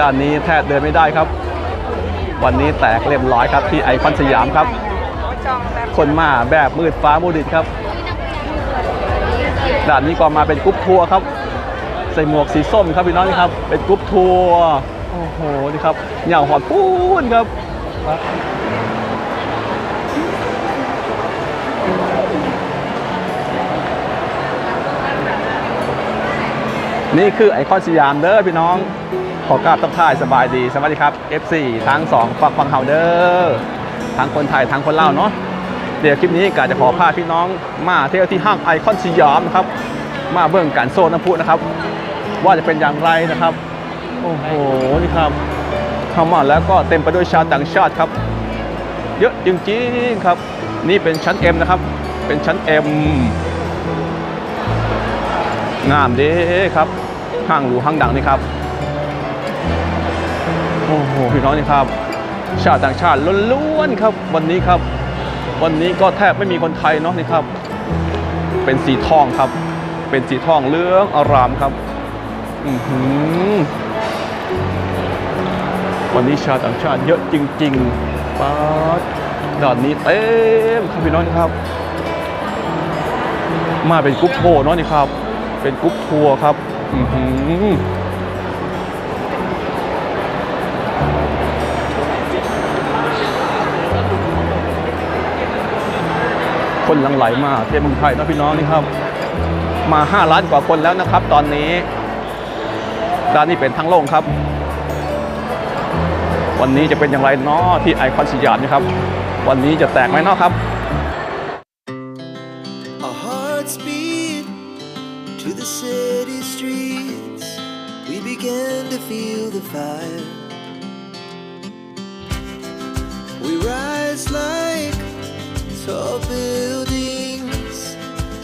ด้านนี้แทบเดินไม่ได้ครับ วันนี้แตกเรียบร้อยครับที่ไอคอนสยามครับ คนมาแบบมืดฟ้ามูดิดครับ ด้านนี้ก็มาเป็นกรุ๊ปทัวร์ครับ ใส่หมวกสีส้มครับพี่น้องนี่ครับ เป็นกรุ๊ปทัวร์โอ้โหนี่ครับเหย่าหอดพูนครับนี่คือไอคอนสยามเด้อพี่น้อง ขอกราบทักทายสบายดี สวัสดีครับ F4 ทั้ง2ฝั่งฝั่งเฮาเดอร์ทั้งคนไทยทั้งคนเล่าเนาะเดี๋ยวคลิปนี้กาจะขอพาพี่น้องมาเที่ยวที่ห้างไอคอนสยามนะครับ มาเบิ่งการโซนน้ำพุนะครับ ว่าจะเป็นอย่างไรนะครับ โอ้โห นี่ครับเข้ามาแล้วก็เต็มไปด้วยชาวต่างชาติครับ เยอะจริงๆครับ นี่เป็นชั้น M นะครับ เป็นชั้น M งามด้ครับห้างหรูห้างดังนี่ครับ โอ้โหพี่น้องนี่ครับ ชาวต่างชาติล้วนๆครับ วันนี้ครับ วันนี้ก็แทบไม่มีคนไทยเนาะนี่ครับ เป็นสีทองครับ เป็นสีทองเหลืองอารามครับอือหือวันนี้ชาวต่างชาติเยอะจริงๆป๊าดด่านนี้เต็มครับพี่น้องนี่ครับ มาเป็นกรุ๊ปโทรเนาะนี่ครับ เป็นกรุ๊ปทัวร์ครับ อือหือ คนหลังไหลมาเทพเมืองไทยนะพี่น้องนี่ครับ มา 5 ล้านกว่าคนแล้วนะครับ ตอนนี้ด้านนี้เป็นทั้งโล่งครับ วันนี้จะเป็นอย่างไรเนาะที่ไอคอนสยามนะครับ วันนี้จะแตกไหมเนาะครับ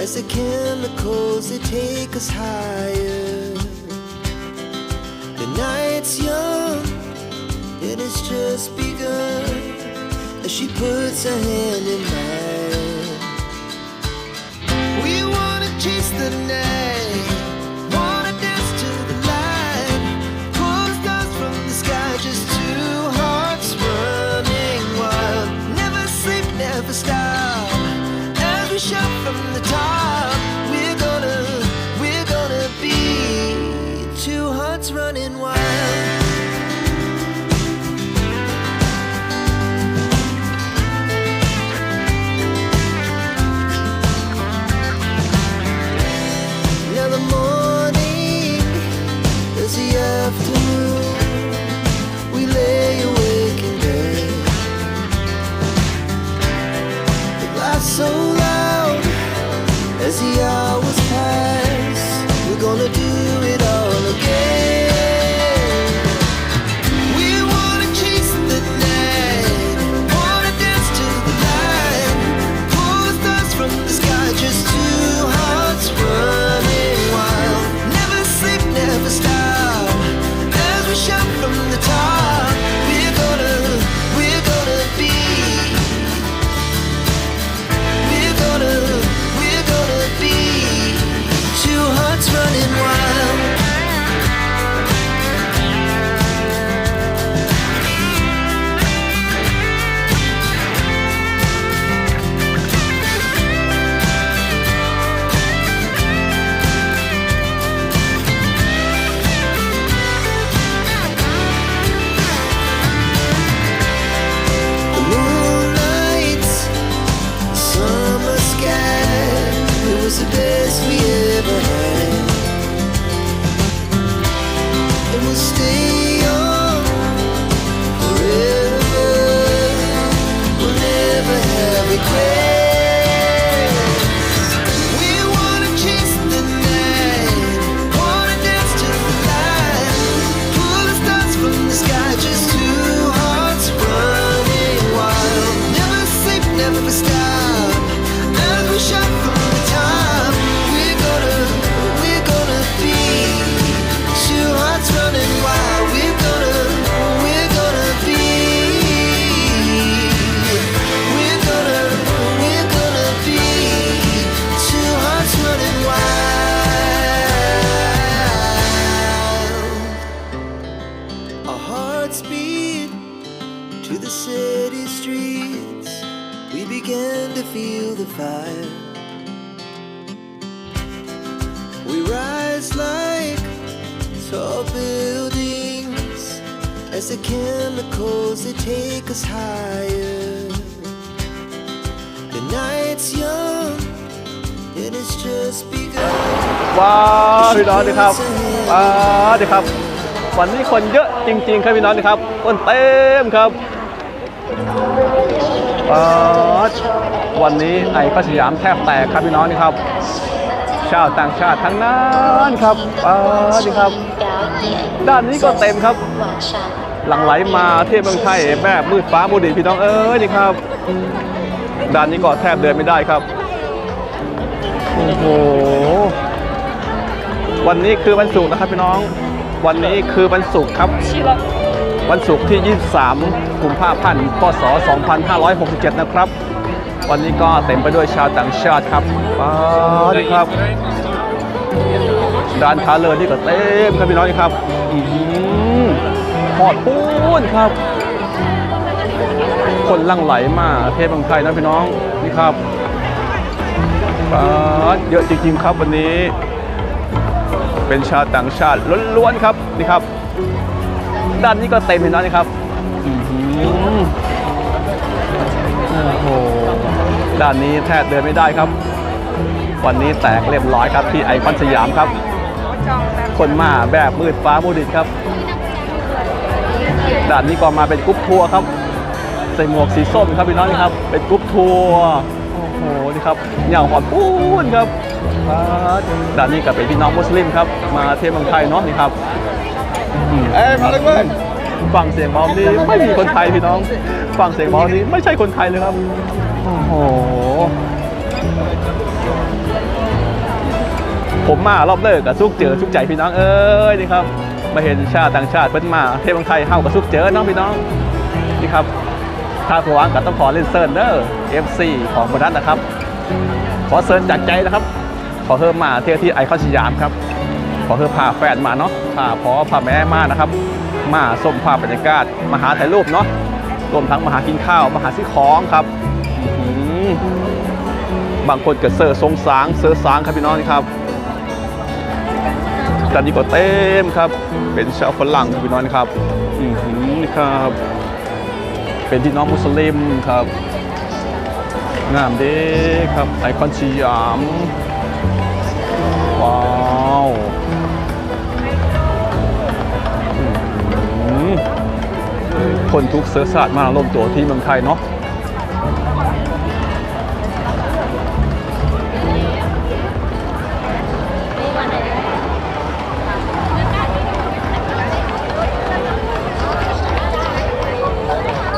As the chemicals they take us higher. The night's young and it's just begun as she puts her hand in mine. We wanna chase the night, wanna dance to the light, pull the stars from the sky, just two hearts running wild. Never sleep, never stop. As we shout from the ว้าวพี่น้องดีครับว้าวดีครับ วันนี้คนเยอะจริง ๆ ครับพี่น้องดีครับคนเต็มครับว้าววันนี้ไอคอนสยามแทบแตกครับพี่น้องนี่ครับ ชาวต่างชาติทั้งนั้นครับว้าวดีครับ ด้านนี้ก็เต็มครับ หลังไหลมาเที่เมืองไทยแบบมืดฟ้ามูดินพี่น้องเอ้ยนี่ครับ ด้านนี้ก็แทบเดินไม่ได้ครับ โอ้โห วันนี้คือวันศุกร์นะครับพี่น้อง วันนี้คือวันศุกร์ครับ วันศุกร์ที่ 23 กุมภาพันธ์ พศ 2567 นะครับ วันนี้ก็เต็มไปด้วยชาวต่างชาติครับว้าวนี่ครับร้านค้าเลยนี่ก็เต็มครับพี่น้องครับอืมหอดปูนครับ คนลั่งไหลมาเทพเมืองไทยนะพี่น้องนี่ครับ ป๊าดเยอะจริงๆครับวันนี้ เป็นชาวต่างชาติล้วนๆครับนี่ครับ ด้านนี้ก็เต็มพี่น้องนี่ครับอือหือโอ้โหด้านนี้แทบเดินไม่ได้ครับ วันนี้แตกเรียบร้อยครับที่ไอคอนสยามครับ คนมาแบบมืดฟ้ามูดิดครับ ด้านนี้ก็มาเป็นกรุ๊ปทัวร์ครับ ใส่หมวกสีส้มครับพี่น้องครับ เป็นกรุ๊ปทัวร์ โอ้โหนี่ครับเหย่าหอดปูนครับป๊าดด้านนี้ก็เป็นพี่น้องมุสลิมครับ มาเที่ยวเมืองไทยเนาะนี่ครับ Hey, Hollywood. ฟังเสียงเบานี้ไม่มีคนไทยพี่น้องฟังเสียงเบานี้ไม่ใช่คนไทยเลยครับโอ้โหผมมารอบเลิกกับซุกเจอซุกใจพี่น้องเอ้ยนี่ครับมาเห็นชาติต่างชาติเพิ่นมาเทพเมืองไทยเฮากับซุกเจอน้องพี่น้องนี่ครับ ถ้าผัวางก็ต้องขอเล่นเซิร์นเดอร์ FC ของบนัสนะครับ ขอเซิร์นจากใจนะครับ ขอเพิ่มมาเที่ยวที่ไอคอนสยามครับ ขอเพิ่มพาแฟนมาเนาะพาพ่อพาแม่มานะครับ มาส้มภาพบรรยากาศมาหาถ่ายรูปเนาะ รวมทั้งมาหากินข้าวมาหาซื้อของครับ บางคนก็เซอร์ทรงสางเซอร์สางครับพี่น้องครับกันนี้ก็เต็มครับ เป็นชาวฝรั่งครับพี่น้องครับ อือหือนี่ครับ เป็นพี่น้องมุสลิมครับ งามดีครับไอคอนสยาม ว้าวคนทุกเสื้อสาดมาลมตัวที่เมืองไทยเนาะ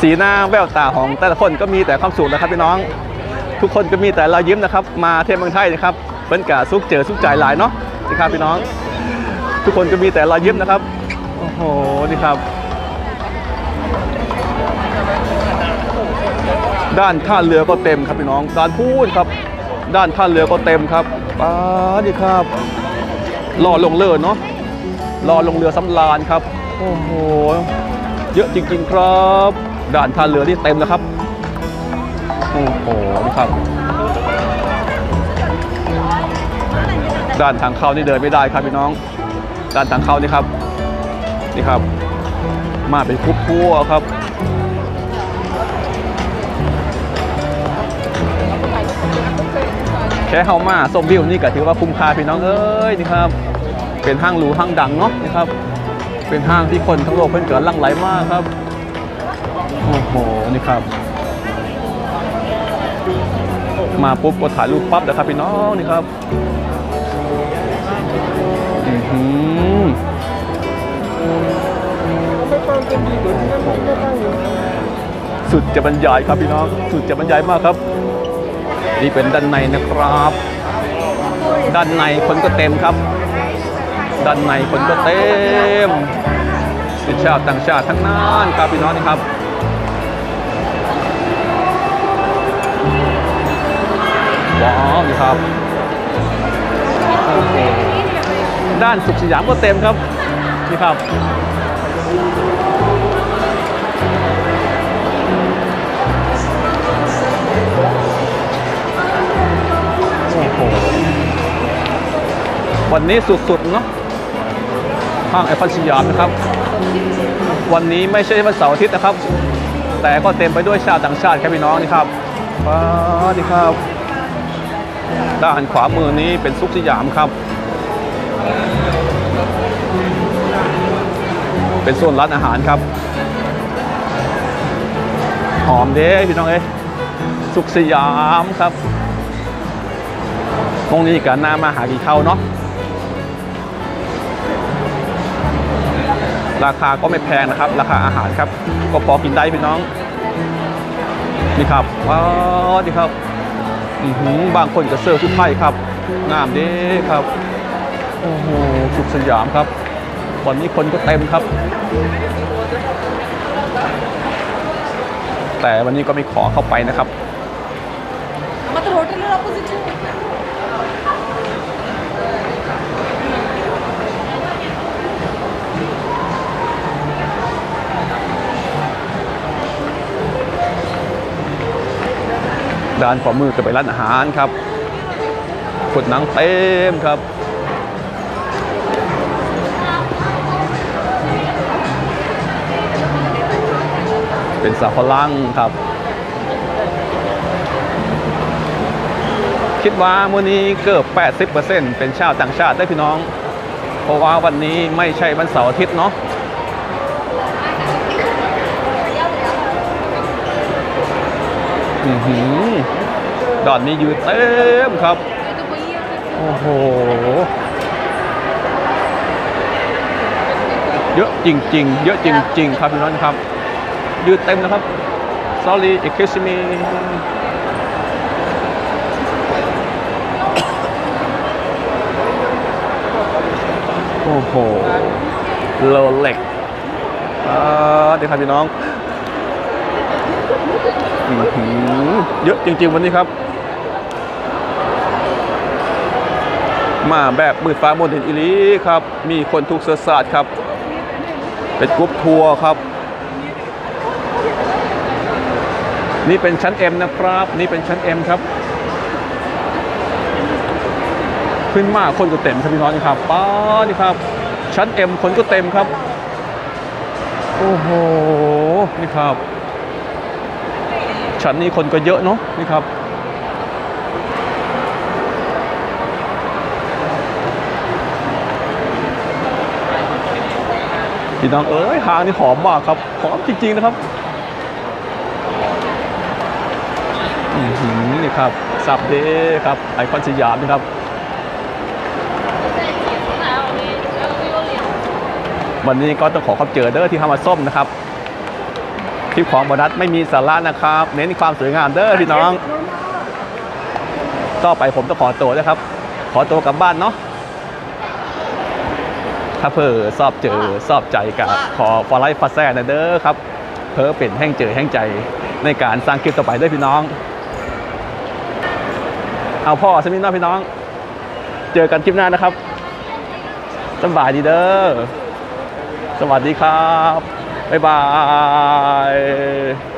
สีหน้าแววตาของแต่ละคนก็มีแต่ความสุขนะครับพี่น้อง ทุกคนก็มีแต่รอยยิ้มนะครับ มาเที่ยวเมืองไทยนะครับเปิ้นกะสุกเจอสุกใจหลายเนาะนี่ครับพี่น้อง ทุกคนก็มีแต่รอยยิ้มนะครับโอ้โหนี่ครับ ด้านท่าเรือก็เต็มครับพี่น้องด้านพูดครับ ด้านท่าเรือก็เต็มครับป้าดีครับรอลงเรือเนาะรอลงเรือสำราญครับ โอ้โห เยอะจริง ๆ ครับ ด่านท่าเรือนี่เต็มแล้วครับ โอ้โหนี่ครับ ด้านทางเข้านี่เดินไม่ได้ครับพี่น้อง ด้านทางเข้านี่ครับ นี่ครับ มาเป็นคุบทั่วครับแค่เข้ามาส้มวิวนี่ก็ถือว่าคุ้มค่าพี่น้องเอ้ยนี่ครับ เป็นห้างหรูห้างดังเนาะนี่ครับ เป็นห้างที่คนทั้งโลกเพิ่นเกิดลังไหลมากครับ โอ้โห นี่ครับ มาปุ๊บก็ถ่ายรูปปั๊บนะครับพี่น้องนี่ครับอื้อหือสุดจะบรรยายครับพี่น้อง สุดจะบรรยายมากครับ นี่เป็นด้านในนะครับ ด้านในคนก็เต็มครับ ด้านในคนก็เต็มเป็นชาวต่างชาติทั้งนั้นครับพี่น้องนี่ครับ ว้าวนี่ครับ ด้านสุขสยามก็เต็มครับ นี่ครับโอ้โหวันนี้สุดๆเนาะห้างไอคอนสยามนะครับ วันนี้ไม่ใช่วันเสาร์อาทิตย์นะครับ แต่ก็เต็มไปด้วยชาวต่างชาติครับพี่น้องนี่ครับสว้าวนี่ครับ ด้านขวามือนี้เป็นซุกสยามครับ เป็นโซนร้านอาหารครับ หอมเด้พี่น้องเอ้ยสุขสยามครับตรงนี้กันน้ามาหากี่เข้าเนาะราคาก็ไม่แพงนะครับ ราคาอาหารครับ ก็พอกินได้พี่น้อง นี่ครับว้าวนี่ครับ บางคนก็เสื้อชุดไทยครับงามดีครับโอ้โหสุดสยามครับวันนี้คนก็เต็มครับ แต่วันนี้ก็ไม่ขอเข้าไปนะครับมาตรวจเรื่องเราพูดชื่านขวามือก็ไปนร้านอาหารครับคนหนังเต็มครับเป็นสาวฝรั่งครับ คิดว่ามื้อนี้เกือบ 80%เป็นชาวต่างชาติได้พี่น้อง เพราะว่าวันนี้ไม่ใช่วันเสาร์อาทิตย์เนาะอือหือ ดอนนี้อยู่เต็มครับ โอ้โห เยอะจริง ๆ เยอะจริง ๆ ครับพี่น้องครับยืดเต็มนะครับ sorry excuse me โอ้โหโลเล็กอ่าเดี๋ยวครับพี่น้องอื้อหือเยอะจริง ๆ วันนี้ครับ มาแบบมืดฟ้าบนดินอิลีครับ มีคนทุกเสือสาดครับ เป็นกรุ๊ปทัวร์ครับ นี่เป็นชั้น M นะครับ นี่เป็นชั้น M ครับ ขึ้นมาคนก็เต็มครับพี่น้องนี่ครับป้านี่ครับ ชั้น M คนก็เต็มครับ โอ้โห นี่ครับ ชั้นนี้คนก็เยอะเนาะนี่ครับ พี่น้องเอ้ยหางนี่หอมมากครับหอมจริง ๆ นะครับนี่ครับสับเดครับไอคอนสยามนะครับวันนี้ก็ต้องขอขอบเจอเด้อที่เข้ามาส้มนะครับคลิปของบอนัสไม่มีสาระนะครับ เน้นความสวยงามเด้อพี่น้อง ต่อไปผมต้องขอตัวนะครับ ขอตัวกลับบ้านเนาะ ถ้าเพอสอบเจอสอบใจกับขอฟอลไลฟ์ฟาแซ่นะเด้อครับ เพอเป็นแห้งเจอแห้งใจในการสร้างคลิปต่อไปด้วยพี่น้อง เอาพ่อสมิธน้องพี่น้อง เจอกันคลิปหน้านะครับสบายดีเด้อสวัสดีครับ บ๊ายบาย